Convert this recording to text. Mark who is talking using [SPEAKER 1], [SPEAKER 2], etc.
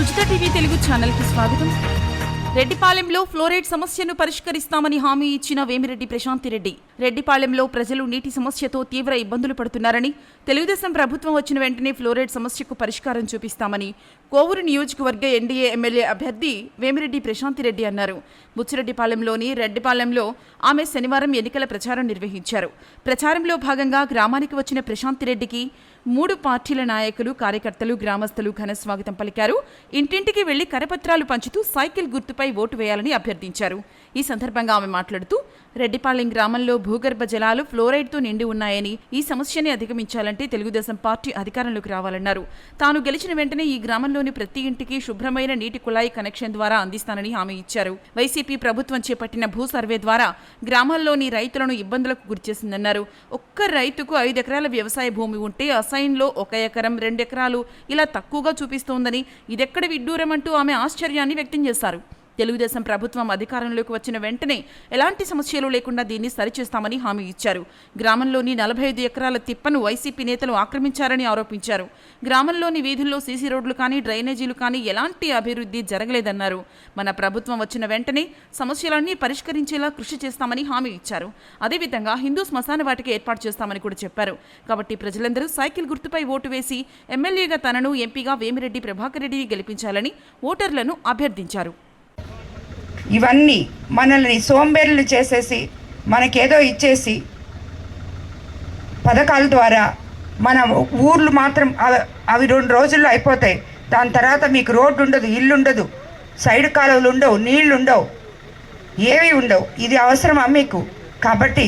[SPEAKER 1] Sujitha TV Telugu ఛానల్కి స్వాగతం. రెడ్డిపాలెంలో fluoride సమస్యను పరిష్కరిస్తామని హామీ ఇచ్చిన వేమిరెడ్డి ప్రశాంతిరెడ్డి రెడ్డిపాలెంలో ప్రజలు నీటి సమస్యతో తీవ్ర ఇబ్బందులు పడుతున్నారని తెలుగుదేశం ప్రభుత్వం వచ్చిన వెంటనే ఫ్లోరైడ్ సమస్యకు పరిష్కారం చూపిస్తామని కోవూరు నియోజకవర్గ ఎన్డీఏ ఎమ్మెల్యే అభ్యర్థి వేమిరెడ్డి ప్రశాంతిరెడ్డి అన్నారు. బుచ్చిరెడ్డిపాలెంలోని రెడ్డిపాలెంలో ఆమె శనివారం ఎన్నికల ప్రచారం నిర్వహించారు. ప్రచారంలో భాగంగా గ్రామానికి వచ్చిన ప్రశాంతిరెడ్డికి మూడు పార్టీల నాయకులు కార్యకర్తలు గ్రామస్తులు ఘన స్వాగతం పలికారు. ఇంటింటికి వెళ్ళి కరపత్రాలు పంచుతూ సైకిల్ గుర్తుపై ఓటు వేయాలని అభ్యర్థించారు. ఈ సందర్భంగా ఆమె మాట్లాడుతూ రెడ్డిపాలెం గ్రామంలో భూగర్భ జలాలు ఫ్లోరైడ్తో నిండి ఉన్నాయని ఈ సమస్యని అధిగమించాలంటే తెలుగుదేశం పార్టీ అధికారంలోకి రావాలన్నారు. తాను గెలిచిన వెంటనే ఈ గ్రామంలోని ప్రతి ఇంటికి శుభ్రమైన నీటి కుళాయి కనెక్షన్ ద్వారా అందిస్తానని హామీ ఇచ్చారు. వైసీపీ ప్రభుత్వం చేపట్టిన భూ సర్వే ద్వారా గ్రామాల్లోని రైతులను ఇబ్బందులకు గురిచేసిందన్నారు. ఒక్క రైతుకు ఐదు ఎకరాల వ్యవసాయ భూమి ఉంటే అసైన్లో ఒక ఎకరం రెండు ఎకరాలు ఇలా తక్కువగా చూపిస్తోందని ఇదెక్కడ విడ్డూరం అంటూ ఆమె ఆశ్చర్యాన్ని వ్యక్తం చేశారు. తెలుగుదేశం ప్రభుత్వం అధికారంలోకి వచ్చిన వెంటనే ఎలాంటి సమస్యలు లేకుండా దీన్ని సరిచేస్తామని హామీ ఇచ్చారు. గ్రామంలోని నలభై ఐదు ఎకరాల తిప్పను వైసీపీ నేతలు ఆక్రమించారని ఆరోపించారు. గ్రామంలోని వీధుల్లో సీసీ రోడ్లు కానీ డ్రైనేజీలు కానీ ఎలాంటి అభివృద్ధి జరగలేదన్నారు. మన ప్రభుత్వం వచ్చిన వెంటనే సమస్యలన్నీ పరిష్కరించేలా కృషి చేస్తామని హామీ ఇచ్చారు. అదేవిధంగా హిందూ శ్మశాన వాటికి ఏర్పాటు చేస్తామని కూడా చెప్పారు. కాబట్టి ప్రజలందరూ సైకిల్ గుర్తుపై ఓటు వేసి ఎమ్మెల్యేగా తనను ఎంపీగా వేమిరెడ్డి ప్రభాకర్ రెడ్డిని గెలిపించాలని ఓటర్లను అభ్యర్థించారు.
[SPEAKER 2] ఇవన్నీ మనల్ని సోంబేర్లు చేసేసి మనకేదో ఇచ్చేసి పథకాల ద్వారా మన ఊర్లు మాత్రం అవి రెండు రోజుల్లో అయిపోతాయి. దాని తర్వాత మీకు రోడ్డు ఉండదు ఇల్లు ఉండదు సైడ్ కాలువలు ఉండవు నీళ్ళు ఉండవు ఏవి ఉండవు. ఇది అవసరమా మీకు? కాబట్టి